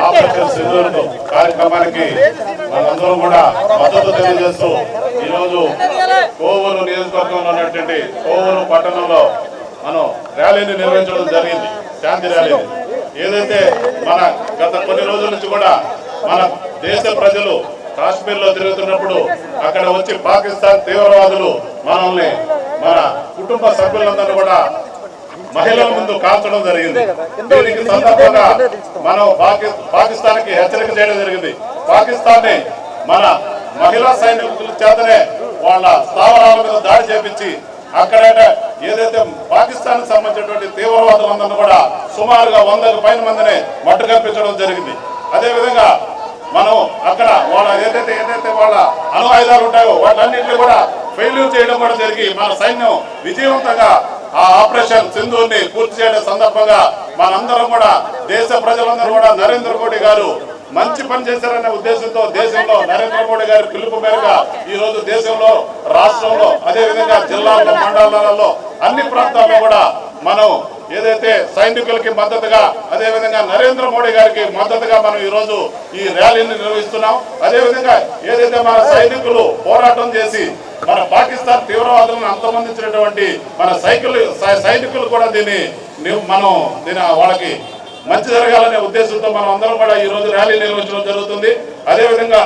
Operation Sindoor కార్యక్రమానికి మనందరం కూడా మద్దతు తెలియజేస్తూ ఈరోజు కోవూరు నియోజకవర్గంలో ఉన్నటువంటి కోవూరు పట్టణంలో మనం ర్యాలీని నిర్వహించడం జరిగింది. శాంతి ర్యాలీని. ఏదైతే మన గత కొన్ని రోజుల నుంచి కూడా మన దేశ ప్రజలు కాశ్మీర్లో తిరుగుతున్నప్పుడు అక్కడ వచ్చి పాకిస్తాన్ తీవ్రవాదులు మనల్ని మన కుటుంబ సభ్యులందరూ కూడా మహిళల ముందు కాల్చడం జరిగింది. దీనికి సందర్భంగా మనం పాకి- పాకిస్తాన్కి హెచ్చరిక చేయడం జరిగింది. పాకిస్తాన్ని మన మహిళా సైనికుల చేతనే వాళ్ళ స్థావరాల మీద దాడి చేపించి అక్కడ ఏదైతే పాకిస్తాన్ సంబంధించినటువంటి తీవ్రవాదులందరినీ కూడా సుమారుగా వందకు పైన మందిని మట్టు కల్పించడం జరిగింది. అదే విధంగా మనం అక్కడ వాళ్ళ ఏదైతే ఏదైతే వాళ్ళ అణు ఆయుధాలు ఉంటాయో వాటన్నింటినీ కూడా ఫెయిల్యూర్ చేయడం కూడా జరిగి మన సైన్యం విజయవంతంగా ఆ ఆపరేషన్ సింధూర్ని పూర్తి చేయడం సందర్భంగా మనందరం కూడా దేశ ప్రజలందరూ కూడా నరేంద్ర మోడీ గారు మంచి పని చేశారనే ఉద్దేశంతో దేశంలో నరేంద్ర మోడీ గారి పిలుపు మేరకు ఈ రోజు దేశంలో రాష్ట్రంలో అదేవిధంగా జిల్లాల్లో మండలాలలో అన్ని ప్రాంతాల్లో కూడా మనం ఏదైతే సైనికులకి మద్దతుగా అదే విధంగా నరేంద్ర మోడీ గారికి మద్దతుగా మనం ఈరోజు ఈ ర్యాలీని నిర్వహిస్తున్నాం. అదేవిధంగా ఏదైతే మన సైనికులు పోరాటం చేసి మన పాకిస్తాన్ తీవ్రవాదులను అంతమందించినటువంటి మన సైకిల్ సైనికులు కూడా దీన్ని మనం దీని వాళ్ళకి మంచి జరగాలనే ఉద్దేశంతో మనం అందరం కూడా ఈ రోజు ర్యాలీ నిర్వహించడం జరుగుతుంది. అదే విధంగా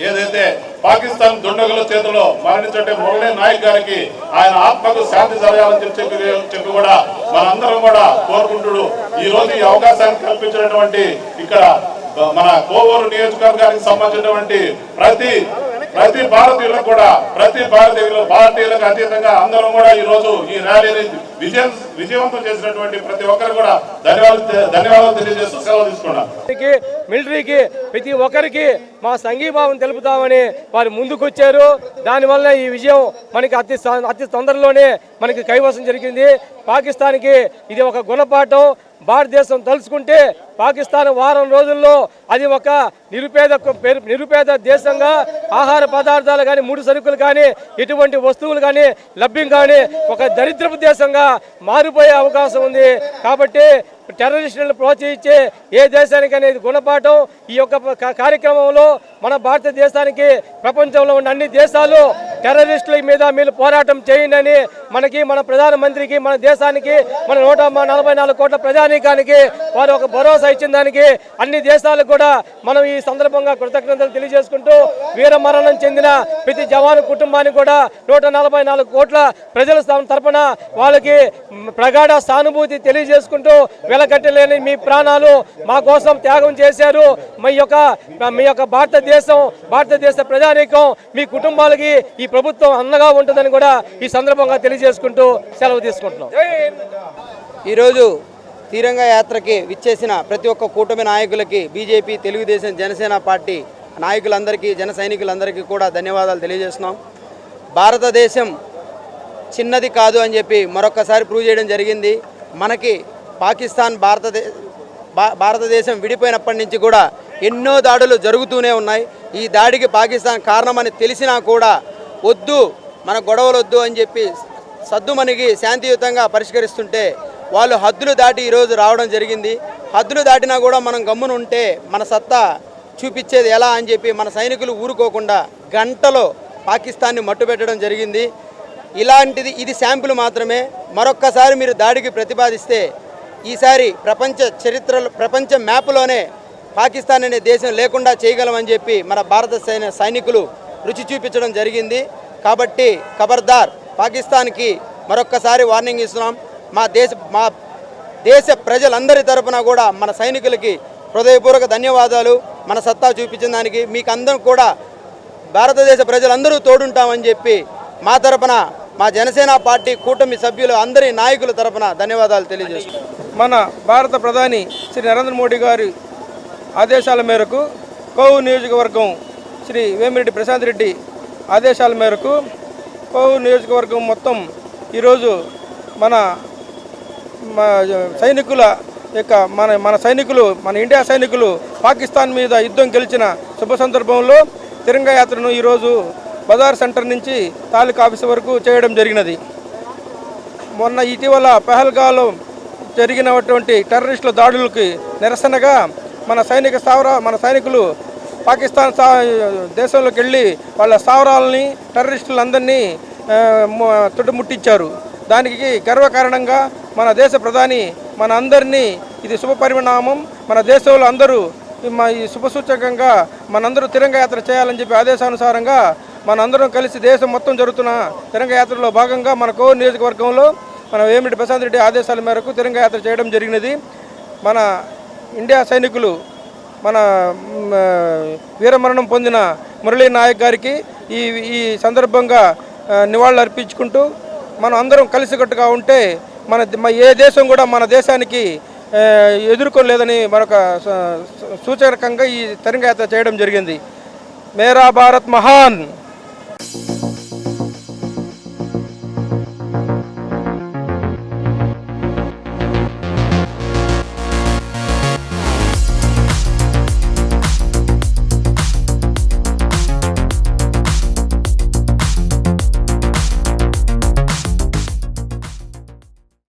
ఏదైతే పాకిస్తాన్ దుండగుల చేతిలో మరణించే మురళీ నాయక్ గారికి ఆయన ఆత్మకు శాంతి జరగాలని చెప్పి చెప్పి కూడా మనందరం కూడా కోరుకుంటుడు ఈ రోజు ఈ అవకాశాన్ని కల్పించినటువంటి ఇక్కడ మన కోవూరు నియోజకవర్గానికి సంబంధించినటువంటి ప్రతి ప్రతి భారతీయులకు కూడా ప్రతి భారతీయులు భారతీయులకు అతీతంగా అందరం కూడా ఈ రోజు ఈ ర్యాలీని విజయం విజయవంతం చేసినటువంటి ప్రతి ఒక్కరు కూడా ధన్యవాదాలు ధన్యవాదాలు తెలియజేస్తూ సెలవు తీసుకున్నాం మిలిటరీకి ప్రతి ఒక్కరికి మా సంఘీభావం తెలుపుతామని వారు ముందుకొచ్చారు. దానివల్ల ఈ విజయం మనకి అతి అతి తొందరలోనే మనకి కైవసం జరిగింది. పాకిస్తాన్కి ఇది ఒక గుణపాఠం. భారతదేశం తలుచుకుంటే పాకిస్తాన్ వారం రోజుల్లో అది ఒక నిరుపేద పేరు- నిరుపేద దేశంగా ఆహార పదార్థాలు కానీ ముడి సరుకులు కానీ ఎటువంటి వస్తువులు కానీ లభ్యం కానీ ఒక దరిద్రపు దేశంగా మారిపోయే అవకాశం ఉంది. కాబట్టి టెర్రరిస్టులను ప్రోత్సహించే ఏ దేశానికి అనేది గుణపాఠం ఈ యొక్క కార్యక్రమంలో మన భారతదేశానికి ప్రపంచంలో ఉన్న అన్ని దేశాలు టెర్రరిస్టుల మీద మీరు పోరాటం చేయండి మనకి మన ప్రధానమంత్రికి మన దేశానికి మన నూట నలభై నాలుగు కోట్ల ప్రజానీకానికి వారు ఒక భరోసా ఇచ్చిన దానికి అన్ని దేశాలకు కూడా మనం ఈ సందర్భంగా కృతజ్ఞతలు తెలియజేసుకుంటూ వీరమరణం చెందిన ప్రతి జవాను కుటుంబానికి కూడా నూట నలభై నాలుగు కోట్ల ప్రజల స్థానం తరపున వాళ్ళకి ప్రగాఢ సానుభూతి తెలియజేసుకుంటూ వెలకట్టలేని మీ ప్రాణాలు మా కోసం త్యాగం చేశారు. మీ యొక్క మీ యొక్క భారతదేశం భారతదేశ ప్రజానీకం మీ కుటుంబాలకి ఈ ప్రభుత్వం అండగా ఉంటుందని కూడా ఈ సందర్భంగా తెలియజేసుకుంటూ సెలవు తీసుకుంటున్నాం. ఈరోజు తీరంగ యాత్రకి విచ్చేసిన ప్రతి ఒక్క కూటమి నాయకులకి బీజేపీ తెలుగుదేశం జనసేన పార్టీ నాయకులందరికీ జన సైనికులందరికీ కూడా ధన్యవాదాలు తెలియజేస్తున్నాం. భారతదేశం చిన్నది కాదు అని చెప్పి మరొకసారి ప్రూవ్ చేయడం జరిగింది. మనకి పాకిస్తాన్ భారతదే భా- భారతదేశం విడిపోయినప్పటి నుంచి కూడా ఎన్నో దాడులు జరుగుతూనే ఉన్నాయి. ఈ దాడికి పాకిస్తాన్ కారణమని తెలిసినా కూడా వద్దు మన గొడవలు వద్దు అని చెప్పి సద్దుమణిగి శాంతియుతంగా పరిష్కరిస్తుంటే వాళ్ళు హద్దులు దాటి ఈరోజు రావడం జరిగింది. హద్దులు దాటినా కూడా మనం గమ్మున ఉంటే మన సత్తా చూపించేది ఎలా అని చెప్పి మన సైనికులు ఊరుకోకుండా గంటలో పాకిస్తాన్ని మట్టుపెట్టడం జరిగింది. ఇలాంటిది ఇది శాంపుల్ మాత్రమే. మరొక్కసారి మీరు దాడికి ప్రతిపాదిస్తే ఈసారి ప్రపంచ చరిత్రలో ప్రపంచ మ్యాప్లోనే పాకిస్తాన్ అనే దేశం లేకుండా చేయగలమని చెప్పి మన భారత సైన సైనికులు రుచి చూపించడం జరిగింది. కాబట్టి ఖబర్దార్ పాకిస్తాన్కి మరొక్కసారి వార్నింగ్ ఇస్తున్నాం. మా దేశ మా దేశ ప్రజలందరి తరపున కూడా మన సైనికులకి హృదయపూర్వక ధన్యవాదాలు. మన సత్తా చూపించిన దానికి మీకు అందరం కూడా భారతదేశ ప్రజలందరూ తోడుంటామని చెప్పి మా తరపున మా జనసేన పార్టీ కూటమి సభ్యులు అందరి నాయకుల తరపున ధన్యవాదాలు తెలియజేస్తున్నాం. మన భారత ప్రధాని శ్రీ నరేంద్ర మోడీ గారి ఆదేశాల మేరకు కోవు నియోజకవర్గం శ్రీ వేమిరెడ్డి ప్రశాంత్ రెడ్డి ఆదేశాల మేరకు కోవు నియోజకవర్గం మొత్తం ఈరోజు మన మా సైనికుల యొక్క మన మన సైనికులు మన ఇండియా సైనికులు పాకిస్తాన్ మీద యుద్ధం గెలిచిన శుభ సందర్భంలో తిరంగా యాత్రను ఈరోజు బజార్ సెంటర్ నుంచి తాలూకా ఆఫీస్ వరకు చేయడం జరిగినది. మొన్న ఇటీవల పెహల్గాలో జరిగినటువంటి టెర్రరిస్టుల దాడులకి నిరసనగా మన సైనిక స్థావర మన సైనికులు పాకిస్తాన్ సా దేశంలోకి వెళ్ళి వాళ్ళ స్థావరాలని టెర్రరిస్టులందరినీ తుట్టుముట్టించారు దానికి గర్వకారణంగా మన దేశ ప్రధాని మన అందరినీ ఇది శుభ పరిణామం. మన దేశంలో అందరూ ఈ మా ఈ శుభసూచకంగా మనందరూ తిరంగ యాత్ర చేయాలని చెప్పి ఆదేశానుసారంగా మనందరం కలిసి దేశం మొత్తం జరుగుతున్న తిరంగ యాత్రలో భాగంగా మన కోవూరు నియోజకవర్గంలో మన వేమిటి ప్రశాంత్ రెడ్డి ఆదేశాల మేరకు తిరంగ యాత్ర చేయడం జరిగినది. మన ఇండియా సైనికులు మన వీరమరణం పొందిన మురళీ నాయక్ గారికి ఈ ఈ సందర్భంగా నివాళులు అర్పించుకుంటూ మనం అందరం కలిసికట్టుగా ఉంటే మన ఏ దేశం కూడా మన దేశానికి ఎదుర్కోలేదని మరొక సూచకంగా ఈ తరంగయాత్ర చేయడం జరిగింది. మేరా భారత్ మహాన్!